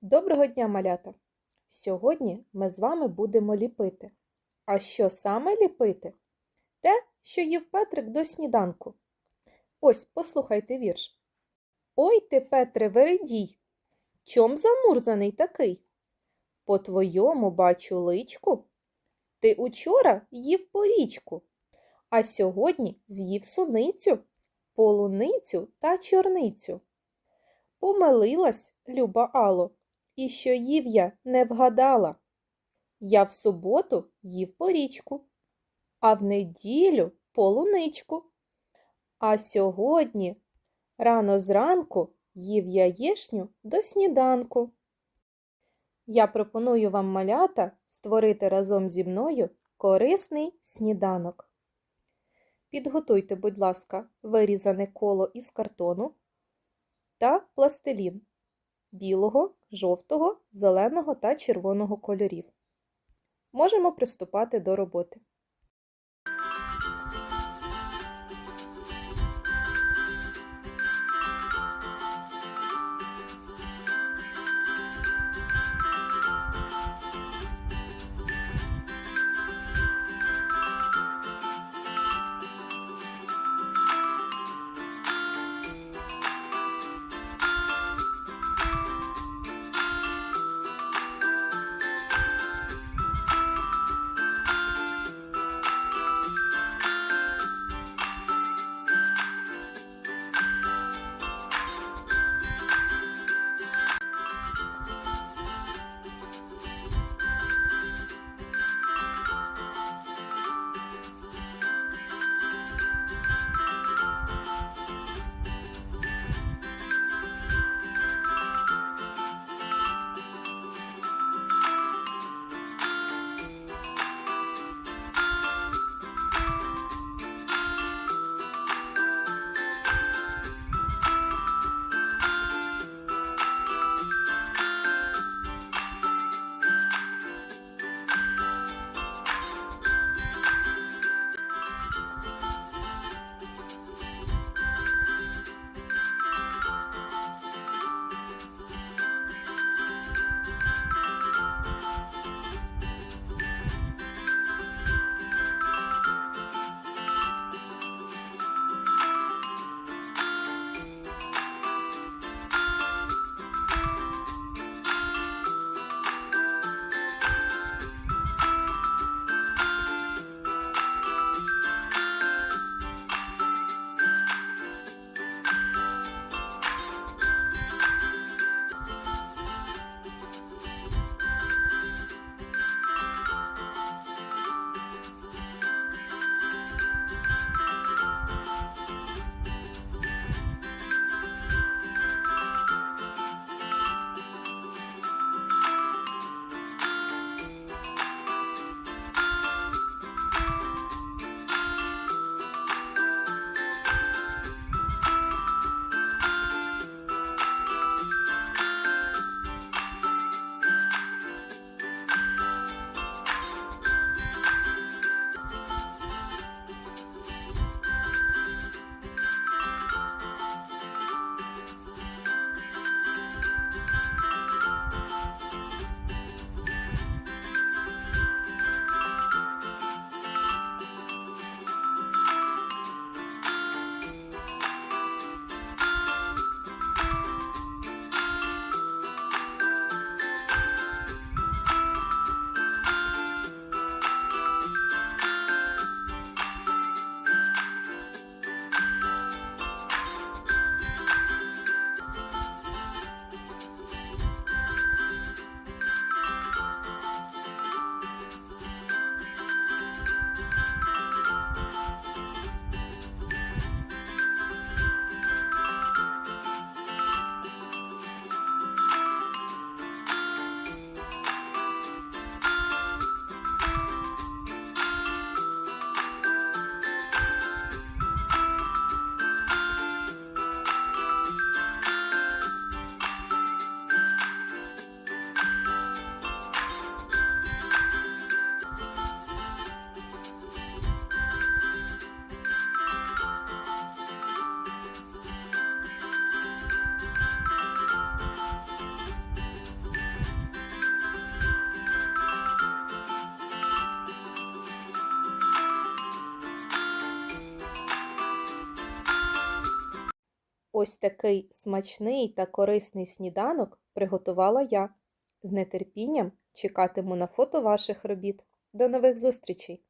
Доброго дня, малята! Сьогодні ми з вами будемо ліпити. А що саме ліпити? Те, що їв Петрик до сніданку. Ось, послухайте вірш. Ой ти, Петре, вередій, чом замурзаний такий? По твоєму бачу личку. Ти учора їв порічку, а сьогодні з'їв суницю, полуницю та чорницю. Помилилась, люба Ало, і що їв я не вгадала. Я в суботу їв порічку, а в неділю полуничку. А сьогодні рано зранку їв яєшню до сніданку. Я пропоную вам, малята, створити разом зі мною корисний сніданок. Підготуйте, будь ласка, вирізане коло із картону та пластилін білого, жовтого, зеленого та червоного кольорів. Можемо приступати до роботи. Ось такий смачний та корисний сніданок приготувала я. З нетерпінням чекатиму на фото ваших робіт. До нових зустрічей!